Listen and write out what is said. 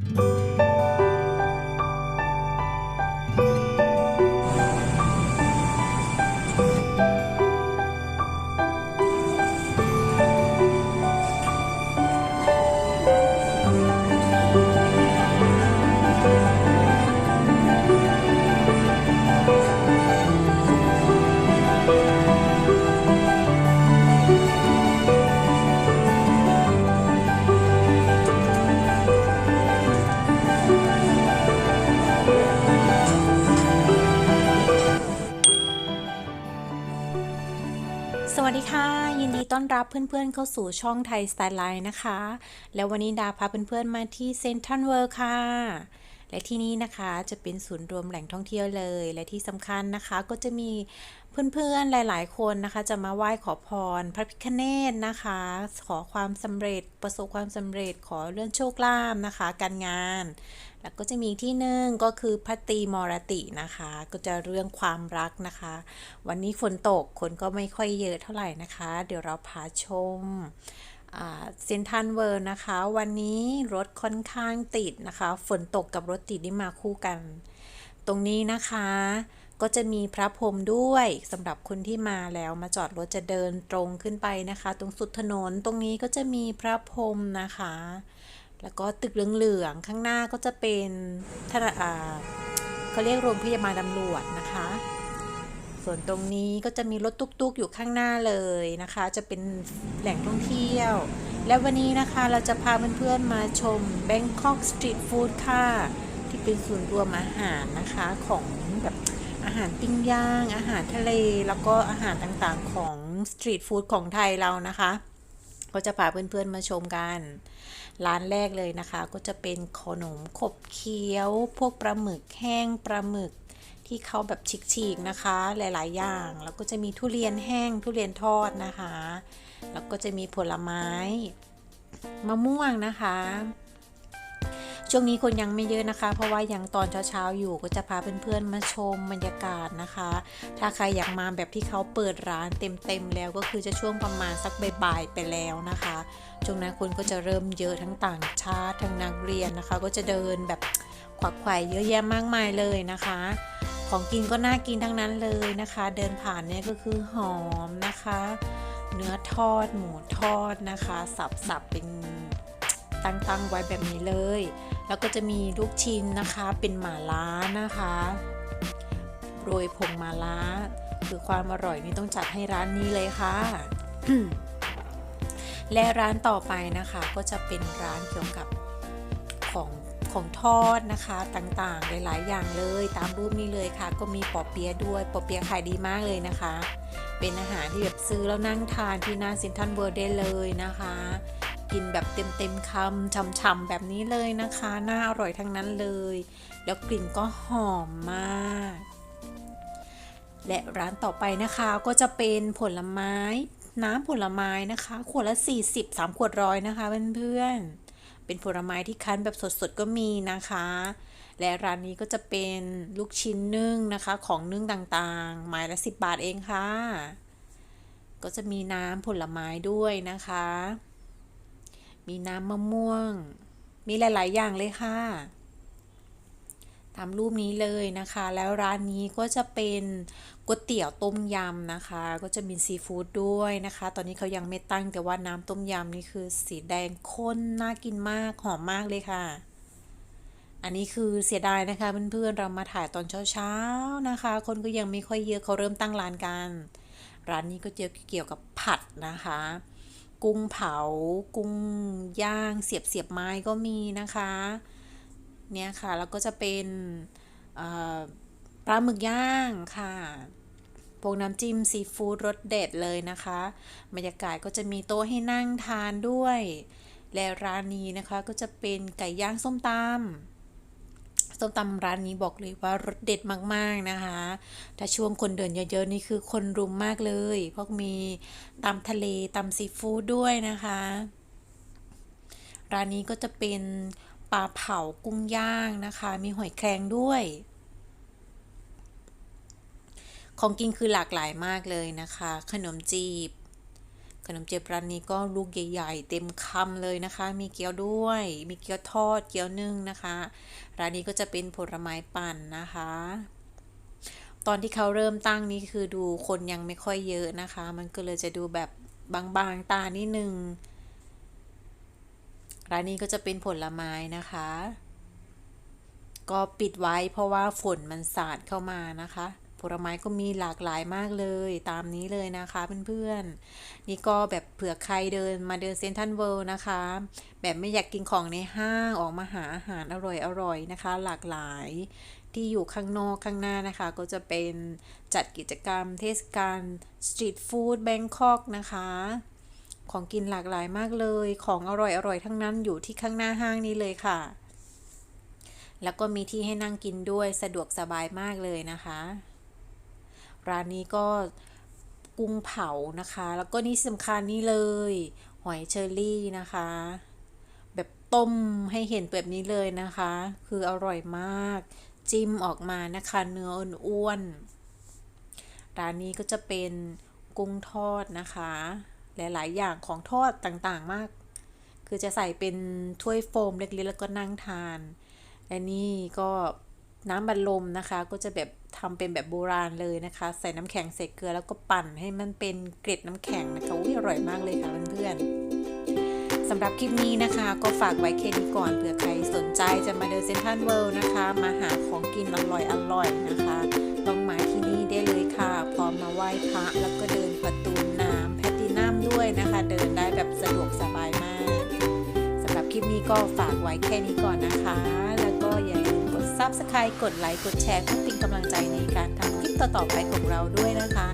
ส รับเพื่อนๆเข้าสู่ช่องไทยสไตล์ไลน์นะคะ แล้ววันนี้ดาพาเพื่อนๆมาที่เซนทรัลเวิร์ค่ะ และที่นี่นะคะจะเป็นศูนย์รวมแหล่งท่องเที่ยวเลย และที่สำคัญนะคะก็จะมีเพื่อนๆหลาย ๆ คนนะคะ จะมาไหว้ขอพร พระพิฆเนศนะคะ ขอความสำเร็จประสบความสำเร็จขอเรื่องโชคลาภนะคะ การงาน แล้วก็จะมีที่หนึ่งก็คือพระตีมรตินะคะ ก็จะเรื่องความรักนะคะ วันนี้ฝนตกคนก็ไม่ค่อยเยอะเท่าไหร่นะคะ เดี๋ยวเราพาชม เซนทันเวิร์นะคะ วันนี้รถค่อนข้างติดนะคะ ฝนตกกับรถติดนี่มาคู่กัน ตรงนี้นะคะ ก็จะมีพระพรมด้วยสำหรับคนที่มาแล้วมาจอดรถจะเดินตรงขึ้นไปนะคะ ตรงสุดถนนตรงนี้ก็จะมีพระพรมนะคะ แล้วก็ตึกเหลืองๆข้างหน้าก็จะเป็นธนาอ่าเขาเรียกโรงพยาบาลตำรวจนะคะ ส่วนตรงนี้ก็จะมีรถตุ๊กๆอยู่ข้างหน้าเลยนะคะ จะเป็นแหล่งท่องเที่ยว และวันนี้นะคะเราจะพาเพื่อนๆมาชม Bangkok Street Food ค่ะ ที่เป็นศูนย์รวมอาหารนะคะของแบบอาหารปิ้งย่าง อาหารทะเล แล้วก็อาหารต่างๆของสตรีทฟู้ดของไทยเรานะคะ ก็จะพาเพื่อนๆมาชมกัน ร้านแรกเลยนะคะ ก็จะเป็นขนมขบเคี้ยว พวกปลาหมึกแห้งปลาหมึก ที่เขาแบบฉีกๆนะคะ หลายๆ อย่าง แล้วก็จะมีทุเรียนแห้งทุเรียนทอดนะคะ แล้วก็จะมีผลไม้มะม่วงนะคะ ช่วงนี้คนยังไม่เยอะนะคะ เพราะว่ายังตอนเช้าๆอยู่ก็จะพาเพื่อนๆมาชมบรรยากาศนะคะ ถ้าใครอยากมาแบบที่เขาเปิดร้านเต็มๆแล้วก็คือจะช่วงประมาณสักบ่ายๆไปแล้วนะคะช่วงนั้นคนก็จะเริ่มเยอะทั้งต่างชาติทั้งนักเรียนนะคะ ก็จะเดินแบบขวักไขว่เยอะแยะมากมายเลยนะคะ ของกินก็น่ากินทั้งนั้นเลยนะคะ เดินผ่านเนี่ยก็คือหอมนะคะ เนื้อทอดหมูทอดนะคะ สับๆเป็นตั้งๆไว้แบบนี้เลย แล้วก็จะมีลูกชิ้นนะคะเป็นหม่าล่านะคะโรยผงหม่าล่าคือความอร่อยนี่ต้องจัดให้ร้านนี้เลยค่ะ และร้านต่อไปนะคะก็จะเป็นร้านเกี่ยวกับ ของของทอดนะคะต่างๆ หลายๆ อย่างเลยตามรูปนี้เลยค่ะ ก็มีปอเปี๊ยะด้วยปอเปี๊ยะขายดีมากเลยนะคะ เป็นอาหารที่แบบซื้อแล้วนั่งทานที่หน้าซ็นทรัลเวิร์ดได้เลยนะคะ กินแบบเต็มๆคำฉ่ำๆแบบนี้เลยนะคะน่าอร่อยทั้งนั้นเลย แล้วกลิ่นก็หอมมาก และร้านต่อไปนะคะก็จะเป็นผลไม้ น้ำผลไม้นะคะ ขวดละ 40 3 ขวดร้อยนะคะเพื่อนๆ เป็นผลไม้ที่คั้นแบบสดๆก็มีนะคะ และร้านนี้ก็จะเป็นลูกชิ้นนึ่งนะคะ ของนึ่งต่างๆ ไม้ละ 10 บาทเองค่ะ ก็จะมีน้ำผลไม้ด้วยนะคะ มีน้ำมะม่วง มีหลายๆอย่างเลยค่ะ ตามรูปนี้เลยนะคะ แล้วร้านนี้ก็จะเป็นก๋วยเตี๋ยวต้มยำนะคะ ก็จะมีซีฟู้ดด้วยนะคะ ตอนนี้เขายังไม่ตั้งแต่ว่าน้ำต้มยำนี่คือสีแดงข้นน่ากินมากหอมมากเลยค่ะ อันนี้คือเสียดายนะคะเพื่อนๆเรามาถ่ายตอนเช้าๆนะคะ คนก็ยังไม่ค่อยเยอะเขาเริ่มตั้งร้านกัน ร้านนี้ก็จะเกี่ยวกับผัดนะคะ กุ้งเผา กุ้งย่าง เสียบเสียบไม้ก็มีนะคะ เนี่ยค่ะ แล้วก็จะเป็นปลาหมึกย่างค่ะพวกน้ำจิ้มซีฟู้ดรสเด็ดเลยนะคะ บรรยากาศก็จะมีโต๊ะให้นั่งทานด้วย และร้านนี้นะคะก็จะเป็นไก่ย่างส้มตำส้มตำร้านนี้บอกเลยว่ารสเด็ดมากๆนะคะ ถ้าช่วงคนเดินเยอะๆนี่คือคนรุมมากเลย พวกมีตำทะเลตำซีฟู้ดด้วยนะคะ ร้านนี้ก็จะเป็น ปลาเผากุ้งย่างนะคะ มีหอยแครงด้วย ของกินคือหลากหลายมากเลยนะคะ ขนมจีบ ขนมเจียบร้านนี้ก็ลูกใหญ่ ๆ เต็มคำเลยนะคะ มีเกี๊ยวด้วย มีเกี๊ยวทอด เกี๊ยวนึ่งนะคะ ร้านนี้ก็จะเป็นผลไม้ปั่นนะคะ ตอนที่เขาเริ่มตั้งนี่คือดูคนยังไม่ค่อยเยอะนะคะ มันก็เลยจะดูแบบบางๆตานิดนึง ร้านนี้ก็จะเป็นผลไม้นะคะ ก็ปิดไว้เพราะว่าฝนมันสาดเข้ามานะคะ ผลไม้ก็มีหลากหลายมากเลยตามนี้เลยนะคะเพื่อนๆ นี่ก็แบบเผื่อใครเดินมาเดินเซนทันเวิลด์นะคะ แบบไม่อยากกินของในห้างออกมาหาอาหารอร่อยๆนะคะ หลากหลายที่อยู่ข้างนอกข้างหน้านะคะ ก็จะเป็นจัดกิจกรรมเทศกาลสตรีทฟู้ดแบงคอกนะคะ ของกินหลากหลายมากเลย ของอร่อยๆทั้งนั้นอยู่ที่ข้างหน้าห้างนี้เลยค่ะ แล้วก็มีที่ให้นั่งกินด้วยสะดวกสบายมากเลยนะคะ ร้านนี้ก็กุ้งเผานะคะ แล้วก็นี่สำคัญนี่เลย หอยเชอรี่นะคะ แบบต้มให้เห็นแบบนี้เลยนะคะ คืออร่อยมาก จิ้มออกมานะคะ เนื้ออ้วนๆร้านนี้ก็จะเป็นกุ้งทอดนะคะ หลาย ๆ อย่างของทอดต่างๆมาก คือจะใส่เป็นถ้วยโฟมเล็กๆแล้วก็นั่งทานและนี่ก็น้ำบัลลมนะคะ ก็จะแบบทำเป็นแบบโบราณเลยนะคะ ใส่น้ำแข็งใส่เกลือแล้วก็ปั่นให้มันเป็นเกล็ดน้ำแข็งนะคะอุ้ยอร่อยมากเลยค่ะเพื่อนๆสำหรับคลิปนี้นะคะ ก็ฝากไว้แค่นี้ก่อนเผื่อใครสนใจจะมาเดินเซนทรัลเวิลด์นะคะ มาหาของกินอร่อยๆนะคะต้องมาที่นี่ได้เลยค่ะ พร้อมมาไหว้พระแล้วก็เดินปร นะคะ เดินได้แบบสะดวกสบายมากสำหรับคลิปนี้ก็ฝากไว้แค่นี้ก่อนนะคะ แล้วก็อย่าลืมกด Subscribe กดไลค์กดแชร์เพื่อเป็นกำลังใจในการทำคลิปต่อๆไปของเราด้วยนะคะ